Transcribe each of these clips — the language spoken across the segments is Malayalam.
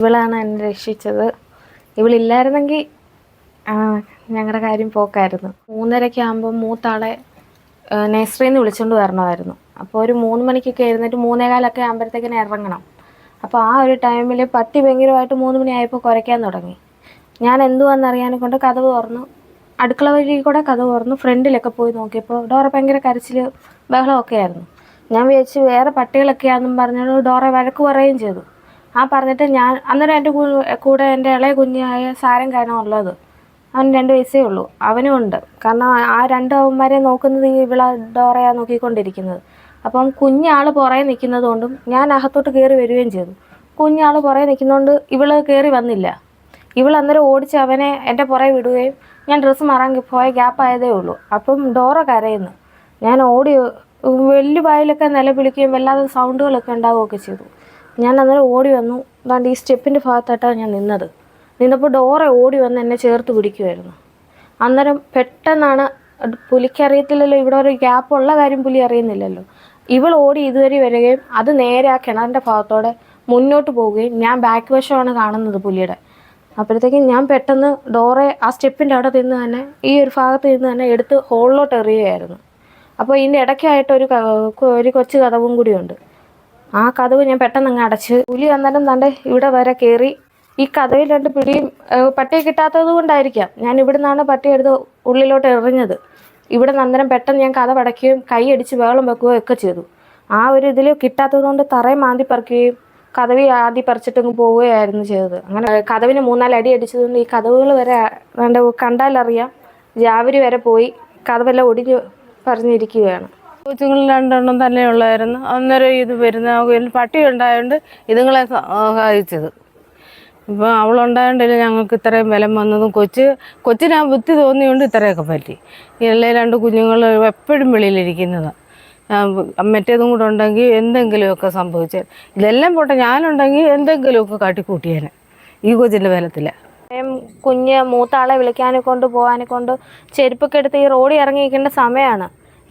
ഇവളാണ് എന്നെ രക്ഷിച്ചത്. ഇവളില്ലായിരുന്നെങ്കിൽ ഞങ്ങളുടെ കാര്യം പോക്കായിരുന്നു. മൂന്നരയ്ക്ക് ആകുമ്പോൾ മൂത്താളെ നഴ്സറിയിൽ നിന്ന് വിളിച്ചുകൊണ്ട് വരണമായിരുന്നു. അപ്പോൾ ഒരു മൂന്ന് മണിക്കൊക്കെ എഴുന്നേറ്റ് മൂന്നേകാലൊക്കെ ആകുമ്പോഴത്തേക്കിനെ ഇറങ്ങണം അപ്പോൾ ആ ഒരു ടൈമിൽ പട്ടി ഭയങ്കരമായിട്ട് മൂന്ന് മണിയായപ്പോൾ കുരയ്ക്കാൻ തുടങ്ങി. ഞാൻ എന്തുവാണെന്നറിയാനെ കൊണ്ട് കഥവ് തുറന്നു. അടുക്കള വഴി കൂടെ കഥ തുറന്നു. ഫ്രണ്ടിലൊക്കെ പോയി നോക്കിയപ്പോൾ ഡോറ ഭയങ്കര കരച്ചിൽ ബഹളമൊക്കെ ആയിരുന്നു. ഞാൻ വിചാരിച്ച് വേറെ പട്ടികളൊക്കെയാണെന്നും പറഞ്ഞോണ്ട് ഡോറ വഴക്ക് പറയുകയും ചെയ്തു. ആ പറഞ്ഞിട്ട് ഞാൻ അന്നേരം എന്റെ കൂടെ എന്റെ ഇളയ കുഞ്ഞായ സാരം കാരണം ഉള്ളത്. അവൻ രണ്ട് വയസ്സേ ഉള്ളൂ. അവനും ഉണ്ട്. കാരണം ആ- രണ്ട് അവന്മാരെ നോക്കുന്നത് ഈ വിള ഡോറയാണ് നോക്കിക്കൊണ്ടിരിക്കുന്നത്. അപ്പം കുഞ്ഞാൾ പുറകെ നിൽക്കുന്നത് കൊണ്ടും ഞാൻ അകത്തോട്ട് കയറി വരികയും ചെയ്തു. കുഞ്ഞാൾ പുറകെ നിൽക്കുന്നതുകൊണ്ട് ഇവൾ കയറി വന്നില്ല. ഇവൾ അന്നേരം ഓടിച്ച് അവനെ എന്റെ പുറകെ വിടുകയും ഞാൻ ഡ്രസ്സ് മാറാൻ പോയ ഗ്യാപ്പ് ആയതേ ഉള്ളൂ. അപ്പം ഡോറ കരയുന്നു. ഞാൻ ഓടി വലിയ നിലവിളിക്കുകയും വല്ലാതെ സൗണ്ടുകളൊക്കെ ഉണ്ടാവുകയൊക്കെ ചെയ്തു. ഞാൻ അന്നേരം ഓടി വന്നു. അതാണ്ട് ഈ സ്റ്റെപ്പിന്റെ ഭാഗത്തായിട്ടാണ് ഞാൻ നിന്നത്. നിന്നപ്പോൾ ഡോറ ഓടി വന്ന് എന്നെ ചേർത്ത് പിടിക്കുമായിരുന്നു അന്നേരം പെട്ടെന്നാണ് പുലിക്കറിയത്തില്ലല്ലോ ഇവിടെ ഒരു ഗ്യാപ്പ് ഉള്ള കാര്യം പുലി അറിയുന്നില്ലല്ലോ. ഇവൾ ഓടി ഇതുവരെ വരികയും അത് നേരെ ആ കിണറിന്റെ ഭാഗത്തോടെ മുന്നോട്ട് പോവുകയും ഞാൻ ബാക്ക് വശമാണ് കാണുന്നത് പുലിയുടെ. അപ്പോഴത്തേക്കും ഞാൻ പെട്ടെന്ന് ഡോറെ ആ സ്റ്റെപ്പിന്റെ അവിടെ നിന്ന് തന്നെ ഈ ഒരു ഭാഗത്ത് നിന്ന് തന്നെ എടുത്ത് ഹോളിലോട്ട് എറിയുകയായിരുന്നു. അപ്പോൾ ഇതിന്റെ ഇടയ്ക്കായിട്ട് ഒരു ഒരു കൊച്ചു കഥവും കൂടിയുണ്ട്. ആ കഥവ് ഞാൻ പെട്ടെന്ന് അങ്ങ് അടച്ച് പുലി അന്നേരം തന്റെ ഇവിടെ വരെ കയറി ഈ കഥവിൽ രണ്ട് പിടിയും പട്ടിയെ കിട്ടാത്തത് കൊണ്ടായിരിക്കാം. ഞാൻ ഇവിടെ നിന്നാണ് പട്ടി എടുത്ത് ഉള്ളിലോട്ട് എറിഞ്ഞത്. ഇവിടെ നന്ദനം പെട്ടെന്ന് ഞാൻ കഥ പടയ്ക്കുകയും കൈ അടിച്ച് വേളം വെക്കുകയും ഒക്കെ ചെയ്തു. ആ ഒരു ഇതിൽ കിട്ടാത്തത് കൊണ്ട് തറയും മാന്തി പറിക്കുകയും കഥവി ആദ്യം പറിച്ചിട്ടങ്ങ് പോവുകയായിരുന്നു ചെയ്തത്. അങ്ങനെ കഥവിന് മൂന്നാൽ അടി അടിച്ചതുകൊണ്ട് ഈ കഥവുകൾ വരെ കണ്ടാലറിയാം. ജാവരി വരെ പോയി കഥവെല്ലാം ഒടിഞ്ഞ് പറഞ്ഞിരിക്കുകയാണ്. കൊച്ചുങ്ങൾ രണ്ടെണ്ണം തന്നെ ഉള്ളായിരുന്നു. അന്നേരം ഇത് വരുന്ന പട്ടി ഉണ്ടായതുകൊണ്ട് ഇതുങ്ങളെ സഹായിച്ചത്. ഇപ്പം അവളുണ്ടായതുകൊണ്ടല്ലേ ഞങ്ങൾക്ക് ഇത്രയും ബലം വന്നതും കൊച്ച് കൊച്ചിന് ആ ബുദ്ധി തോന്നിയോണ്ട് ഇത്രയൊക്കെ പറ്റി. ഇല്ലേ രണ്ട് കുഞ്ഞുങ്ങൾ എപ്പോഴും വെളിയിലിരിക്കുന്നതാണ് മറ്റേതും കൂടെ ഉണ്ടെങ്കിൽ എന്തെങ്കിലുമൊക്കെ സംഭവിച്ചാൽ ഇതെല്ലാം പോട്ടെ ഞാനുണ്ടെങ്കിൽ എന്തെങ്കിലുമൊക്കെ കാട്ടിക്കൂട്ടിയേനെ ഈ കൊച്ചിന്റെ ബലത്തിൽ കുഞ്ഞ് മൂത്താളെ വിളിക്കാനെ കൊണ്ട് പോകാനെ കൊണ്ട് ചെരുപ്പൊക്കെ എടുത്ത് ഈ റോഡിൽ ഇറങ്ങിയിരിക്കേണ്ട സമയമാണ്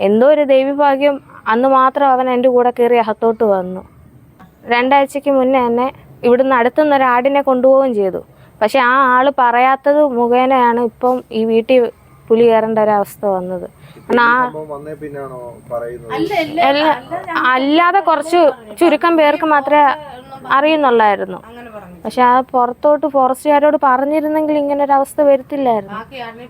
എന്തോ ഒരു ദൈവഭാഗ്യം. അന്ന് മാത്രം അവൻ എന്റെ കൂടെ കയറി അകത്തോട്ട് വന്നു. രണ്ടാഴ്ചയ്ക്ക് മുന്നേ എന്നെ ഇവിടുന്ന് അടുത്തുനിന്ന് ഒരു ആടിനെ കൊണ്ടുപോവുകയും ചെയ്തു. പക്ഷെ ആ ആൾ പറയാത്തത് മുഖേനയാണ് ഇപ്പം ഈ വീട്ടിൽ പുലി കയറേണ്ട ഒരവസ്ഥ വന്നത്. കാരണം ആ സംഭവം വന്നേ പിന്നാണോ പറയുന്നത്? എല്ലാ അല്ലാതെ കുറച്ച് ചുരുക്കം പേർക്ക് മാത്രമേ അറിയുന്നുള്ളായിരുന്നു. പക്ഷെ ആ പുറത്തോട്ട് ഫോറസ്റ്റുകാരോട് പറഞ്ഞിരുന്നെങ്കിൽ ഇങ്ങനെ ഒരു അവസ്ഥ വരുത്തില്ലായിരുന്നു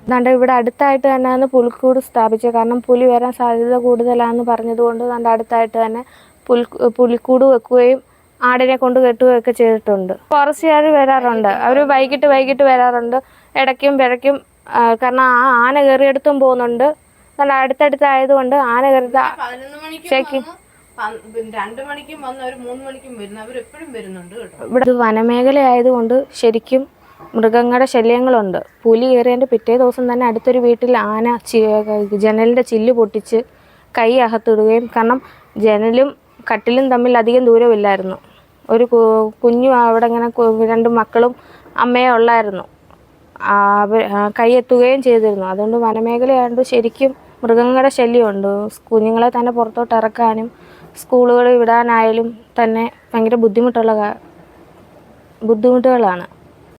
ദാണ്ട് ഇവിടെ അടുത്തായിട്ട് തന്നെയാണ് പുൽക്കൂട് സ്ഥാപിച്ചത്. കാരണം പുലി വരാൻ സാധ്യത കൂടുതലാണെന്ന് പറഞ്ഞതുകൊണ്ട് ദാണ്ട് അടുത്തായിട്ട് തന്നെ പുൽ പുലിക്കൂട് വെക്കുകയും ആടിനെ കൊണ്ട് കെട്ടുകയൊക്കെ ചെയ്തിട്ടുണ്ട്. ഫോറസ്റ്റുകാർ വരാറുണ്ട്. അവർ വൈകിട്ട് വൈകിട്ട് വരാറുണ്ട്. ഇടയ്ക്കും പിഴയ്ക്കും കാരണം ആ ആന കയറിയെടുത്തും പോകുന്നുണ്ട്. നല്ല അടുത്തടുത്തായതുകൊണ്ട് ആന കയറി ശരിക്കും രണ്ട് മണിക്കും വന്ന് ഒരു മൂന്ന് മണിക്കും വരുന്നു അവരെപ്പോഴും വരുന്നുണ്ട് കേട്ടോ. ഇവിടെ വനമേഖല ആയതുകൊണ്ട് ശരിക്കും മൃഗങ്ങളുടെ ശല്യങ്ങളുണ്ട്. പുലി കയറിയതിന്റെ പിറ്റേ ദിവസം തന്നെ അടുത്തൊരു വീട്ടിൽ ആന ജനലിന്റെ ചില്ല് പൊട്ടിച്ച് കൈ അകത്തിടുകയും കാരണം ജനലും കട്ടിലും തമ്മിൽ അധികം ദൂരമില്ലായിരുന്നു. ഒരു കുഞ്ഞു അവിടെ ഇങ്ങനെ രണ്ട് മക്കളും അമ്മയെ ഉള്ളായിരുന്നു. കൈ എത്തുകയും ചെയ്തിരുന്നു. അതുകൊണ്ട് വനമേഖലയായതുകൊണ്ട് ശരിക്കും മൃഗങ്ങളുടെ ശല്യമുണ്ട്. കുഞ്ഞുങ്ങളെ തന്നെ പുറത്തോട്ട് ഇറക്കാനും സ്കൂളുകളിൽ വിടാനായാലും തന്നെ ഭയങ്കര ബുദ്ധിമുട്ടുള്ള ബുദ്ധിമുട്ടുകളാണ്.